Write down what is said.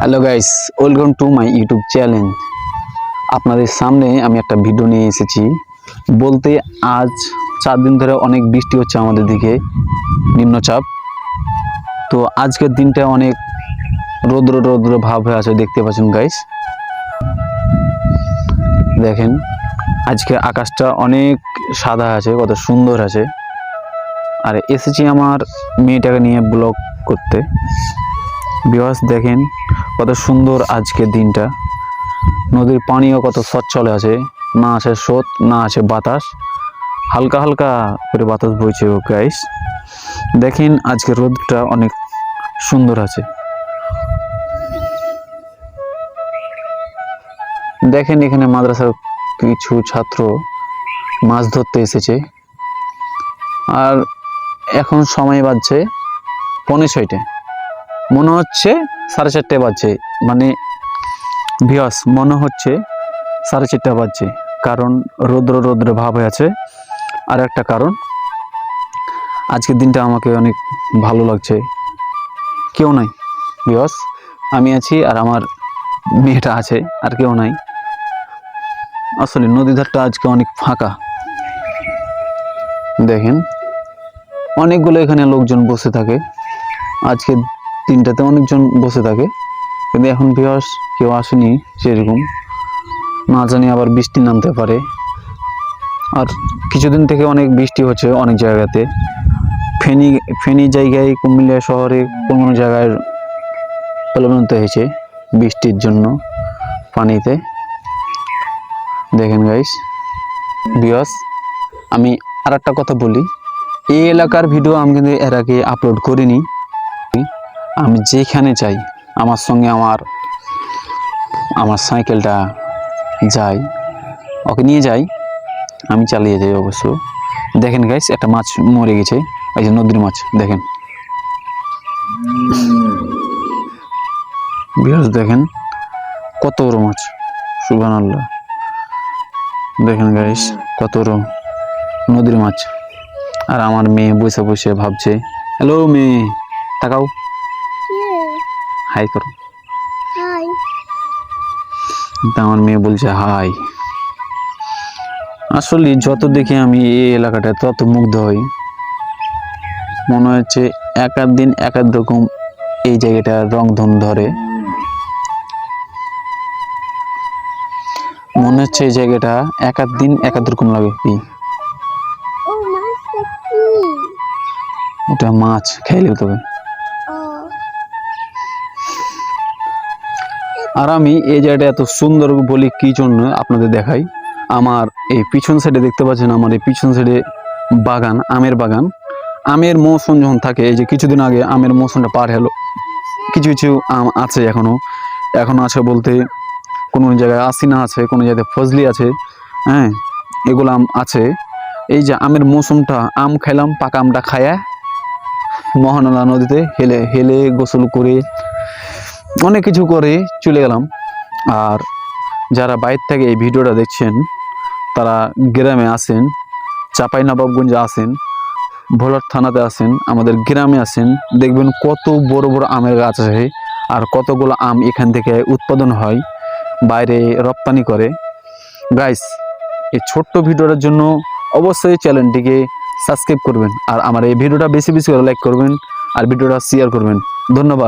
Hello guys welcome to my YouTube channel আপনাদের সামনে আমি একটা ভিডিও নিয়ে এসেছি। বলতে আজ চার দিন ধরে অনেক বৃষ্টি হচ্ছে আমাদের দিকে, নিম্নচাপ। তো আজকের দিনটা অনেক রৌদ্র রৌদ্র ভাব হয়ে আছে, দেখতে পাচ্ছেন গাইস দেখেন, আজকে আকাশটা অনেক সাদা আছে, কত সুন্দর আছে। আর এসেছি আমার মেয়েটাকে নিয়ে ব্লগ করতে। বিবাস দেখেন কত সুন্দর আজকের দিনটা। নদীর পানিও কত সচ্ছল আছে। না আছে স্রোত, না আছে বাতাস। হালকা হালকা করে বাতাস বইছে ও গাইস দেখেন আজকে রোদটা অনেক সুন্দর আছে। দেখেন এখানে মাদ্রাসার কিছু ছাত্র মাছ ধরতে এসেছে। আর এখন সময় বাজছে পৌনে ছয়টে মনে হচ্ছে সাড়ে চারটে বাজছে মানে ভিয়াস মনে হচ্ছে সাড়ে চারটে বাজছে কারণ রৌদ্র রৌদ্র ভাব হয়ে আছে আর একটা কারণ, আজকের দিনটা আমাকে অনেক ভালো লাগছে। কেউ নাই ভিয়াস আমি আছি আর আমার মেয়েটা আছে, আর কেউ নাই। আসলে নদী ধারটা আজকে অনেক ফাঁকা। দেখেন, অনেকগুলো এখানে লোকজন বসে থাকে। আজকে দিনটাতে অনেকজন বসে থাকে। কিন্তু এখন বিহাস কেউ আসেনি সেরকম। না জানি আবার বৃষ্টি নামতে পারে। আর কিছুদিন থেকে অনেক বৃষ্টি হচ্ছে অনেক জায়গাতে। ফেনী ফেনী জায়গায়, কুমিল্লা শহরে কোনো কোনো জায়গায় প্লাবনিত হয়েছে বৃষ্টির জন্য পানিতে। দেখেন গাইস বিয়স আমি আর একটা কথা বলি। এই এলাকার ভিডিও আমি কিন্তু এর আগে আপলোড করিনি। আমি যেখানে চাই আমার সঙ্গে আমার আমার সাইকেলটা যাই ওকে নিয়ে যাই। আমি চালিয়ে যাই অবশ্য। দেখেন গাইস একটা মাছ মরে গেছে। এই যে নদীর মাছ, দেখেন। বিহাস দেখেন কত বড় মাছ। সুবান আল্লাহ দেখেন গাইস কত বড় নদীর মাছ। আর আমার মেয়ে বসে বসে ভাবছে হ্যালো মেয়ে, তাকাও। হাই করো। হাই। তা আমার মেয়ে বলছে হাই। আসলে যত দেখি আমি এই এলাকাটা তত মুগ্ধ হই। মনে হচ্ছে এক আধ দিন এক আধ রকম এই জায়গাটা রং ধন ধরে। মনে হচ্ছে এই জায়গাটা এক আধ দিন এক আধ রকম লাগে। কি? ওটা মাছ খাইলে তবে। আর আমি এই জায়গাটা এত সুন্দর বলি কি জন্য আপনাদের দেখাই। আমার এই পিছন সাইডে দেখতে পাচ্ছেন আমার এই পিছন সাইডে বাগান, আমের বাগান। আমের মৌসুম যখন থাকে, এই যে কিছুদিন আগে আমের মৌসুমটা পার হলো। কিছু কিছু আম আছে এখনও। এখনও আছে বলতে কোনো জায়গায় আসিনা আছে, কোনো জায়গায় ফজলি আছে হ্যাঁ এগুলো আম আছে। এই যে আমের মৌসুমটা, আম খাইলাম পাকা আমটা খায়া মহানলা নদীতে হেলে হেলে গোসল করে অনেক কিছু করে চলে গেলাম। আর যারা বাইর থেকে এই ভিডিওটা দেখছেন, তারা গ্রামে আসেন চাপাই নবাবগঞ্জে আসেন ভোলার থানাতে আসেন আমাদের গ্রামে আসেন দেখবেন কত বড় বড় আমের গাছ আছে আর কতগুলো আম এখান থেকে উৎপাদন হয়, বাইরে রপ্তানি করে। গাইস এই ছোট্ট ভিডিওটার জন্য অবশ্যই চ্যানেলটিকে সাবস্ক্রাইব করবেন আর আমার এই ভিডিওটা বেশি বেশি করে লাইক করবেন আর ভিডিওটা শেয়ার করবেন। ধন্যবাদ।